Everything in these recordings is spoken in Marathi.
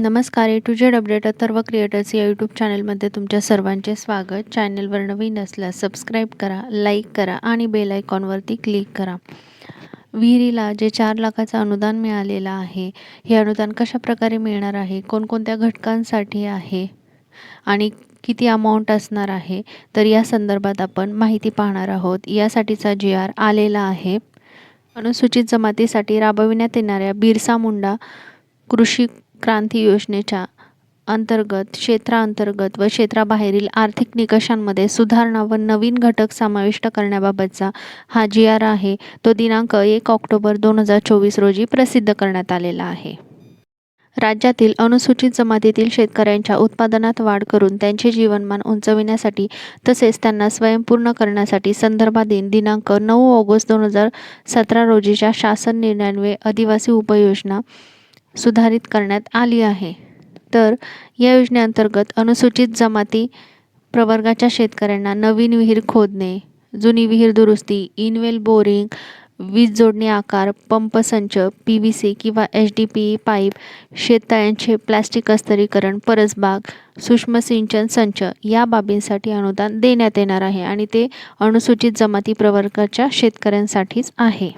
नमस्कार A to Z update Atharva creators या यूट्यूब चॅनलमध्ये तुमच्या सर्वांचे स्वागत. चॅनलवर नवीन असल्यास सबस्क्राईब करा लाईक करा आणि बेल आयकॉनवरती क्लिक करा. विहिरीला जे चार लाखाचं अनुदान मिळालेलं आहे हे अनुदान कशा प्रकारे मिळणार आहे कोणकोणत्या घटकांसाठी आहे आणि किती अमाऊंट असणार आहे तर या संदर्भात आपण माहिती पाहणार आहोत. यासाठीचा जी आर आलेला आहे. अनुसूचित जमातीसाठी राबविण्यात येणाऱ्या बिरसा मुंडा कृषी क्रांती योजनेच्या अंतर्गत क्षेत्रांतर्गत व क्षेत्राबाहेरील आर्थिक निकषांमध्ये सुधारणा व नवीन घटक समाविष्ट करण्याबाबतचा हा जी आर आहे. तो दिनांक एक ऑक्टोबर दोन हजार चोवीस रोजी प्रसिद्ध करण्यात आलेला आहे. राज्यातील अनुसूचित जमातीतील शेतकऱ्यांच्या उत्पादनात वाढ करून त्यांचे जीवनमान उंचविण्यासाठी तसेच त्यांना स्वयंपूर्ण करण्यासाठी संदर्भाधीन दिनांक नऊ ऑगस्ट दोन हजार सतरा रोजीच्या शासन निर्णयान्वये आदिवासी उपयोजना सुधारित करण्यात आली आहे. तर या योजनेअंतर्गत अनुसूचित जमाती प्रवर्गाच्या शेतकऱ्यांना नवीन विहीर खोदणे जुनी विहीर दुरुस्ती इनवेल बोरिंग वीज जोडणी आकार पंपसंच पी व्ही सी किंवा H D P E pipe शेततळ्यांचे plastic अस्तरीकरण परसबाग सूक्ष्म सिंचन संच या बाबींसाठी अनुदान देण्यात येणार आहे आणि ते अनुसूचित जमाती प्रवर्गाच्या शेतकऱ्यांसाठीच आहे.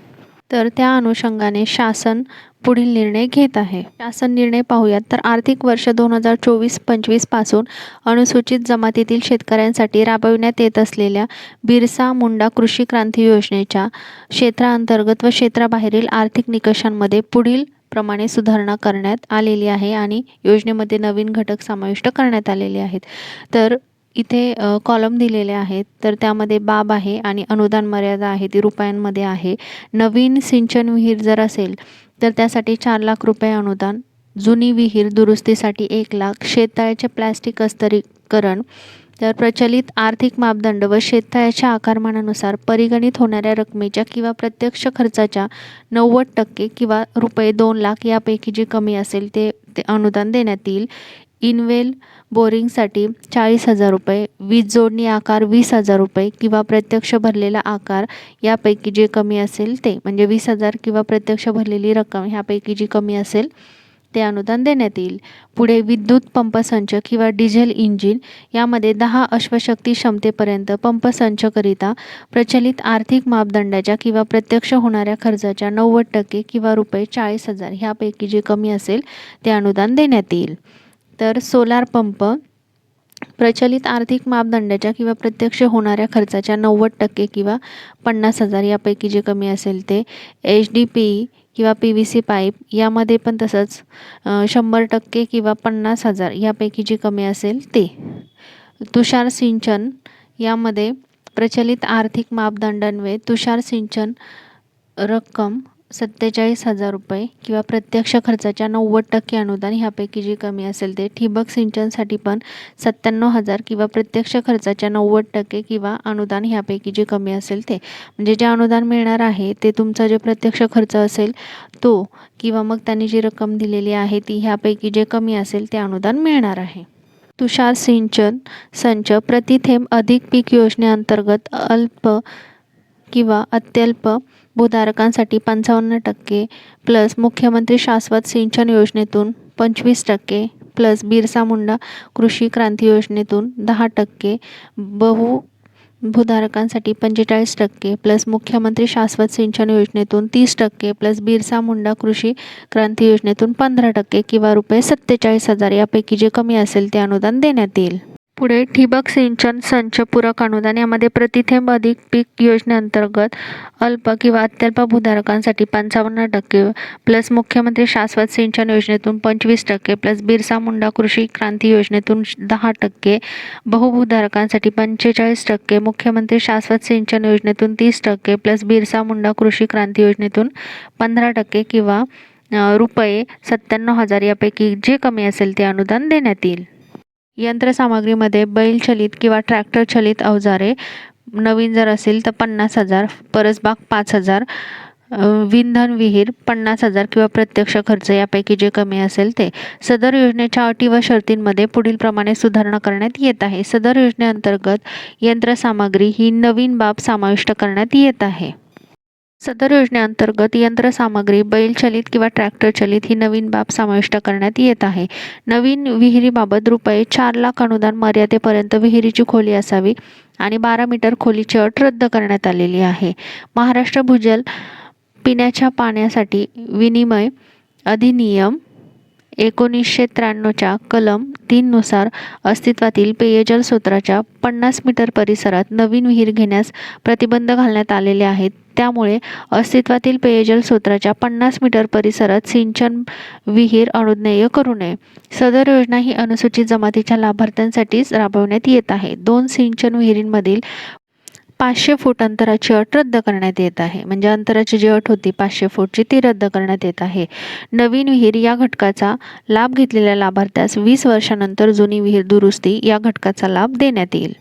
तर त्या अनुषंगाने शासन पुढील निर्णय घेत आहे. शासन निर्णय पाहूयात. तर आर्थिक वर्ष दोन हजार चोवीस पंचवीसपासून अनुसूचित जमातीतील शेतकऱ्यांसाठी राबविण्यात येत असलेल्या बिरसा मुंडा कृषी क्रांती योजनेच्या क्षेत्राअंतर्गत व क्षेत्राबाहेरील आर्थिक निकषांमध्ये पुढील प्रमाणे सुधारणा करण्यात आलेली आहे आणि योजनेमध्ये नवीन घटक समाविष्ट करण्यात आलेले आहेत. तर इथे कॉलम दिलेले आहेत. तर त्यामध्ये बाब आहे आणि अनुदान मर्यादा आहे ती रुपयांमध्ये आहे. नवीन सिंचन विहीर जर असेल तर त्यासाठी चार लाख रुपये अनुदान. जुनी विहीर दुरुस्तीसाठी एक लाख. शेततळ्याचे प्लॅस्टिक अस्तरीकरण तर प्रचलित आर्थिक मापदंड व शेततळ्याच्या आकारमानानुसार परिगणित होणाऱ्या रकमेच्या किंवा प्रत्यक्ष खर्चाच्या नव्वद टक्के किंवा रुपये दोन लाख यापैकी जे कमी असेल ते ते अनुदान देण्यात येईल. इनवेल बोरिंगसाठी चाळीस हजार रुपये वीज जोडणी आकार वीस हजार रुपये किंवा प्रत्यक्ष भरलेला आकार यापैकी जे कमी असेल ते म्हणजे वीस हजार किंवा प्रत्यक्ष भरलेली रक्कम ह्यापैकी जी कमी असेल ते अनुदान देण्यात येईल. पुढे विद्युत पंपसंच किंवा डिझेल इंजिन यामध्ये दहा अश्वशक्ती क्षमतेपर्यंत पंपसंचकरिता प्रचलित आर्थिक मापदंडाच्या किंवा प्रत्यक्ष होणाऱ्या खर्चाच्या नव्वद टक्के किंवा रुपये चाळीस हजार ह्यापैकी जे कमी असेल ते अनुदान देण्यात येईल. तर सोलार पंप प्रचलित आर्थिक मापदंडाच्या किंवा प्रत्यक्ष होणाऱ्या खर्चाच्या नव्वद टक्के किंवा पन्नास हजार यापैकी जे कमी असेल ते एच डी पी किंवा पी व्ही सी पाईप यामध्ये पण तसंच शंभर टक्के किंवा पन्नास हजार यापैकी जे कमी असेल ते. तुषार सिंचन यामध्ये प्रचलित आर्थिक मापदंडान्वये तुषार सिंचन रक्कम सत्तेचाळीस हजार रुपये किंवा प्रत्यक्ष खर्चाच्या नव्वद टक्के अनुदान ह्यापैकी जे कमी असेल ते ठिबक सिंचनसाठी पण सत्त्याण्णव हजार किंवा प्रत्यक्ष खर्चाच्या नव्वद टक्के किंवा अनुदान ह्यापैकी जे कमी असेल ते. म्हणजे जे अनुदान मिळणार आहे ते तुमचा जे प्रत्यक्ष खर्च असेल तो किंवा मग त्यांनी जी रक्कम दिलेली आहे ती ह्यापैकी जे कमी असेल ते अनुदान मिळणार आहे. तुषार सिंचन संच प्रतिथेंब अधिक पीक योजनेअंतर्गत अल्प किंवा अत्यल्प भूधारकांसाठी पंचावन्न टक्के प्लस मुख्यमंत्री शाश्वत सिंचन योजनेतून पंचवीस टक्के प्लस बिरसा मुंडा कृषी क्रांती योजनेतून दहा टक्के बहु भूधारकांसाठी पंचेचाळीस टक्के प्लस मुख्यमंत्री शाश्वत सिंचन योजनेतून तीस टक्के प्लस बिरसा मुंडा कृषी क्रांती योजनेतून पंधरा टक्के किंवा रुपये सत्तेचाळीस हजार यापैकी जे कमी असेल ते अनुदान देण्यात येईल. पुढे ठिबक सिंचन संच पूरक अनुदान यामध्ये प्रतिथेंब अधिक पीक योजनेअंतर्गत अल्प किंवा अत्यल्प भूधारकांसाठी पंचावन्न टक्के प्लस मुख्यमंत्री शाश्वत सिंचन योजनेतून पंचवीस टक्के प्लस बिरसा मुंडा कृषी क्रांती योजनेतून दहा टक्के बहुभूधारकांसाठी पंचेचाळीस टक्के मुख्यमंत्री शाश्वत सिंचन योजनेतून तीस टक्के प्लस बिरसा मुंडा कृषी क्रांती योजनेतून पंधरा टक्के किंवा रुपये सत्त्याण्णव हजार यापैकी जे कमी असेल ते अनुदान देण्यात येईल. यंत्रसामग्रीमध्ये बैलचलित किंवा ट्रॅक्टर चलित अवजारे नवीन जर असेल तर पन्नास हजार परसबाग पाच हजार विंधन विहीर पन्नास हजार किंवा प्रत्यक्ष खर्च यापैकी जे कमी असेल ते. सदर योजनेच्या अटी व शर्तींमध्ये पुढीलप्रमाणे सुधारणा करण्यात येत आहे. सदर योजनेअंतर्गत यंत्रसामग्री ही नवीन बाब समाविष्ट करण्यात येत आहे. सदर योजनेअंतर्गत यंत्रसामग्री बैलचलित किंवा ट्रॅक्टर चलित ही नवीन बाब समाविष्ट करण्यात येत आहे. नवीन विहिरीबाबत रुपये चार लाख अनुदान मर्यादेपर्यंत विहिरीची खोली असावी आणि बारा मीटर खोलीची अट रद्द करण्यात आलेली आहे. महाराष्ट्र भूजल पिण्याच्या पाण्यासाठी विनिमय अधिनियम एकोणीसशे त्र्याण्णवच्या कलम तीननुसार अस्तित्वातील पेयजल स्रोताच्या पन्नास मीटर परिसरात नवीन विहीर घेण्यास प्रतिबंध घालण्यात आलेले आहेत. त्यामुळे अस्तित्वातील पेयजल स्रोताच्या पन्नास मीटर परिसरात सिंचन विहीर अनुज्ञेय करू नये. सदर योजना ही अनुसूचित जमातीच्या लाभार्थ्यांसाठीच राबवण्यात येत आहे. दोन सिंचन विहिरींमधील पाचशे फूट अंतराची अट रद्द करण्यात येत आहे. म्हणजे अंतराची जी अट होती पाचशे फूटची ती रद्द करण्यात येत आहे. नवीन विहीर या घटकाचा लाभ घेतलेल्या लाभार्थ्यास वीस वर्षानंतर जुनी विहीर दुरुस्ती या घटकाचा लाभ देण्यात येईल.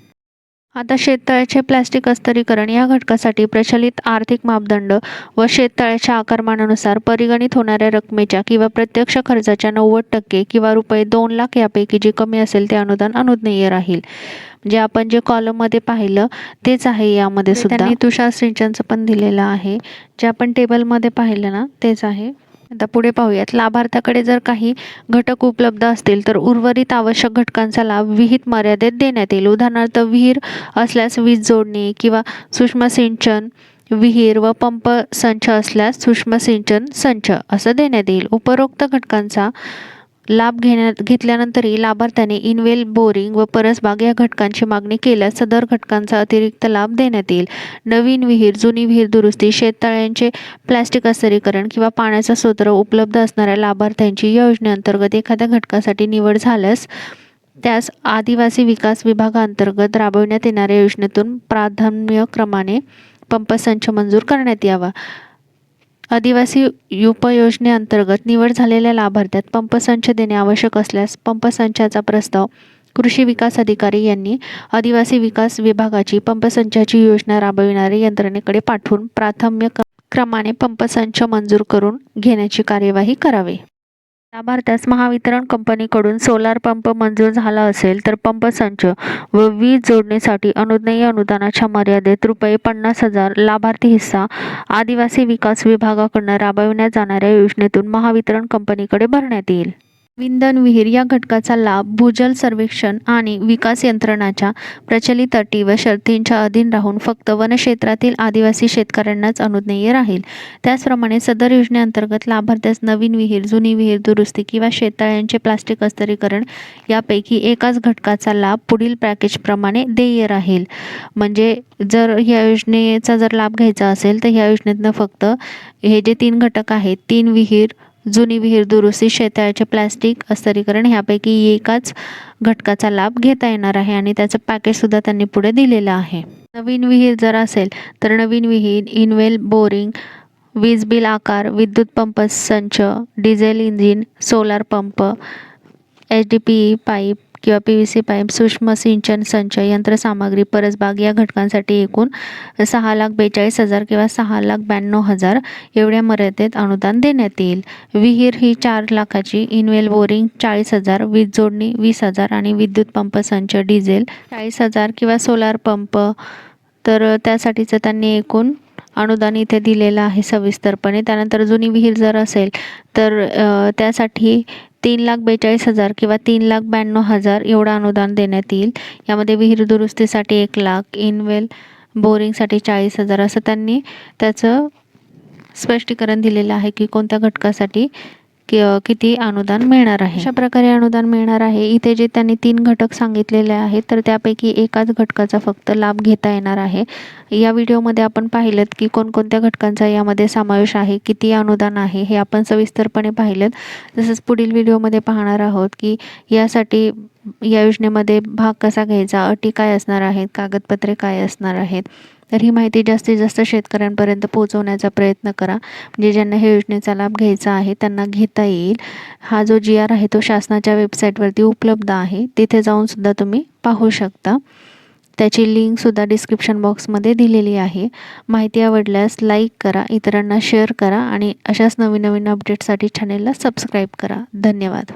आता शेततळ्याचे प्लॅस्टिक अस्तरीकरण या घटकासाठी प्रचलित आर्थिक मापदंड व शेततळ्याच्या आकारमानानुसार परिगणित होणाऱ्या रकमेच्या किंवा प्रत्यक्ष खर्चाच्या नव्वद टक्के किंवा रुपये दोन लाख यापैकी जे कमी असेल ते अनुदान अनुज्ञेय राहील. म्हणजे आपण जे कॉलममध्ये पाहिलं तेच आहे यामध्ये सुद्धा. त्यांनी तुषार सिंचनचं पण दिलेलं आहे. जे आपण टेबलमध्ये पाहिलं ना तेच आहे. आता पुढे पाहूयात. लाभार्थ्याकडे जर काही घटक उपलब्ध असतील तर उर्वरित आवश्यक घटकांचा लाभ विहित मर्यादेत देण्यात येईल. उदाहरणार्थ विहीर असल्यास वीज जोडणी किंवा सूक्ष्म सिंचन विहीर व पंप संच असल्यास सूक्ष्म सिंचन संच असं देण्यात येईल. उपरोक्त घटकांचा लाभ घेण्यात घेतल्यानंतरही लाभार्थ्याने इनवेल बोरिंग व परसबाग या घटकांची मागणी केल्यास सदर घटकांचा अतिरिक्त लाभ देण्यात येईल. नवीन विहीर जुनी विहीर दुरुस्ती शेततळ्यांचे प्लॅस्टिक अस्तरीकरण किंवा पाण्याचा स्रोत उपलब्ध असणाऱ्या लाभार्थ्यांची या योजनेअंतर्गत एखाद्या घटकासाठी निवड झाल्यास त्यास आदिवासी विकास विभागाअंतर्गत राबविण्यात येणाऱ्या योजनेतून प्राधान्यक्रमाने पंपसंच मंजूर करण्यात यावा. आदिवासी उपयोजनेअंतर्गत निवड झालेल्या लाभार्थ्यात पंपसंच देणे आवश्यक असल्यास पंपसंचाचा प्रस्ताव कृषी विकास अधिकारी यांनी आदिवासी विकास विभागाची पंपसंचाची योजना राबविणाऱ्या यंत्रणेकडे पाठवून प्राथम्य क्रमाने पंपसंच मंजूर करून घेण्याची कार्यवाही करावी. लाभार्थ्यास महावितरण कंपनीकडून सोलार पंप मंजूर झाला असेल तर पंप संच व वीज जोडणीसाठी अनुज्ञेय अनुदानाच्या मर्यादेत रुपये पन्नास हजार लाभार्थी हिस्सा आदिवासी विकास विभागाकडून राबविण्यात जाणाऱ्या योजनेतून महावितरण कंपनीकडे भरण्यात येईल. विंधन विहीर या घटकाचा लाभ भूजल सर्वेक्षण आणि विकास यंत्रणाच्या प्रचलित अटी व शर्तींच्या अधीन राहून फक्त वनक्षेत्रातील आदिवासी शेतकऱ्यांनाच अनुज्ञेय राहील. त्याचप्रमाणे सदर योजनेअंतर्गत लाभार्थ्यास नवीन विहीर जुनी विहीर दुरुस्ती किंवा शेततळ्यांचे प्लास्टिक अस्तरीकरण यापैकी एकाच घटकाचा लाभ पुढील पॅकेजप्रमाणे देय राहील. म्हणजे जर ह्या योजनेचा जर लाभ घ्यायचा असेल तर ह्या योजनेतनं फक्त हे जे तीन घटक आहेत तीन विहीर जुनी विहीर दुरुस्ती शेताळ्याचे प्लॅस्टिक अस्तरीकरण ह्यापैकी एकाच घटकाचा लाभ घेता येणार आहे आणि त्याचं पॅकेजसुद्धा त्यांनी पुढे दिलेलं आहे. नवीन विहीर जर असेल तर नवीन विहीर इनवेल बोरिंग वीज बिल आकार विद्युत पंप संच diesel engine solar pump H D P pipe किंवा पी व्ही सी पाईप सूक्ष्म सिंचन संचय यंत्रसामग्री परसबाग या घटकांसाठी एकूण सहा लाख बेचाळीस हजार किंवा सहा लाख ब्याण्णव हजार एवढ्या मर्यादेत अनुदान देण्यात येईल. विहीर ही चार लाखाची इनवेल बोरिंग चाळीस हजार वीज जोडणी वीस हजार आणि विद्युत पंप संच डिझेल चाळीस हजार किंवा सोलार पंप. तर त्यासाठीचं त्यांनी एकूण अनुदान इथे दिलेलं आहे सविस्तरपणे. त्यानंतर जुनी विहीर जर असेल तर त्यासाठी तीन लाख बेचाळीस हजार किंवा तीन लाख ब्याण्णव हजार एवढं अनुदान देण्यात येईल. यामध्ये विहीर दुरुस्तीसाठी एक लाख इनवेल बोरिंगसाठी चाळीस हजार असं त्यांनी त्याचं स्पष्टीकरण दिलेलं आहे की कोणत्या घटकासाठी किती अनुदान मिळणार आहे? अशा प्रकारे अनुदान मिळणार आहे. इथे जे त्यांनी तीन घटक सांगितलेले आहेत तर त्यापैकी एकाच घटकाचा फक्त लाभ घेता येणार आहे. या व्हिडिओमध्ये आपण पाहिलं की कोणकोणत्या घटकांचा यामध्ये समावेश आहे किती अनुदान आहे हे आपण सविस्तरपणे पाहिलं तसंच पुढील व्हिडिओमध्ये पाहणार आहोत की यासाठी या योजनेमध्ये भाग कसा घ्यायचा? अटी काय असणार आहेत? कागदपत्रे काय असणार आहेत? तर ही माहिती जास्तीत जास्त शेतकऱ्यांपर्यंत पोहोचवण्याचा प्रयत्न करा. म्हणजे ज्यांना ह्या योजनेचा लाभ घ्यायचा आहे त्यांना घेता येईल. हा जो जी आर आहे तो शासनाच्या वेबसाईटवरती उपलब्ध आहे. तिथे जाऊनसुद्धा तुम्ही पाहू शकता. त्याची लिंकसुद्धा डिस्क्रिप्शन बॉक्समध्ये दिलेली आहे. माहिती आवडल्यास लाईक करा इतरांना शेअर करा आणि अशाच नवीन नवीन अपडेटसाठी चॅनेलला सबस्क्राईब करा. धन्यवाद.